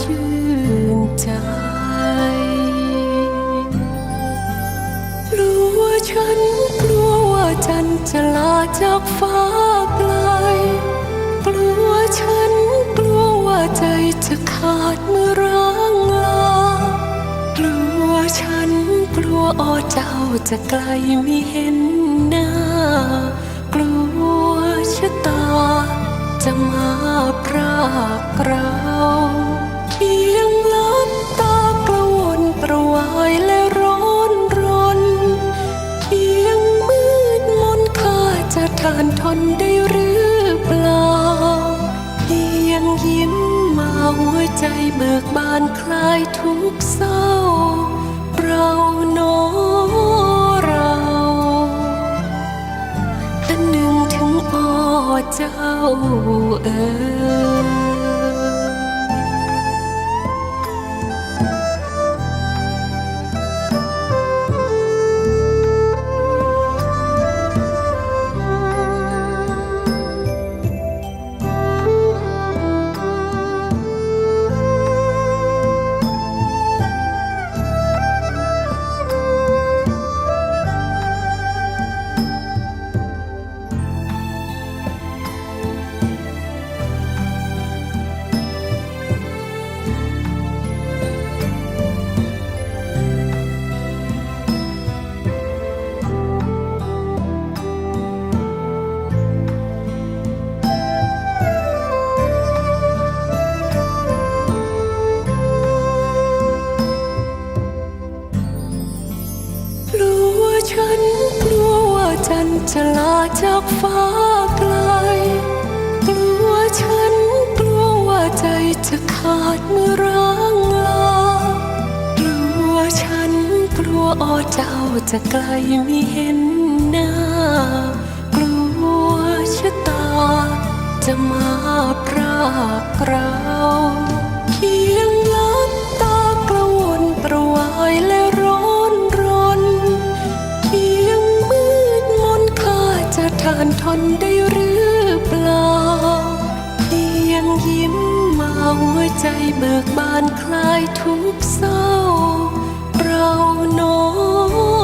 ชื่นใจ กลัวฉันกลัวว่าจันจะลาจากฟ้าไกล กลัวฉันกลัวว่าใจจะขาดเมื่อร้างลากลัวฉันกลัวอ้อเจ้าจะไกลไม่เห็นหน้า กลัวชะตาจะมา รากเราเพียงลับตากระวนประวายและร้อนรนเพียงมืดมนข้าจะทานทนได้หรือเปล่าเพียงยิ้มมาหัวใจเบิกบานคลายทุกเศร้า เราโนเพ่อเจ้าเอ๋ย จันจะลาจากฟ้าไกล กลัวฉันกลัวว่าใจจะขาดเมื่อร้างลากลัวฉันกลัวอ้อเจ้าจะไกลไม่เห็นหน้า กลัวชะตาจะมา ได้หรือเปล่า เพียงยิ้มมาหัวใจเบิกบานคลายทุกเศร้า เราโนเร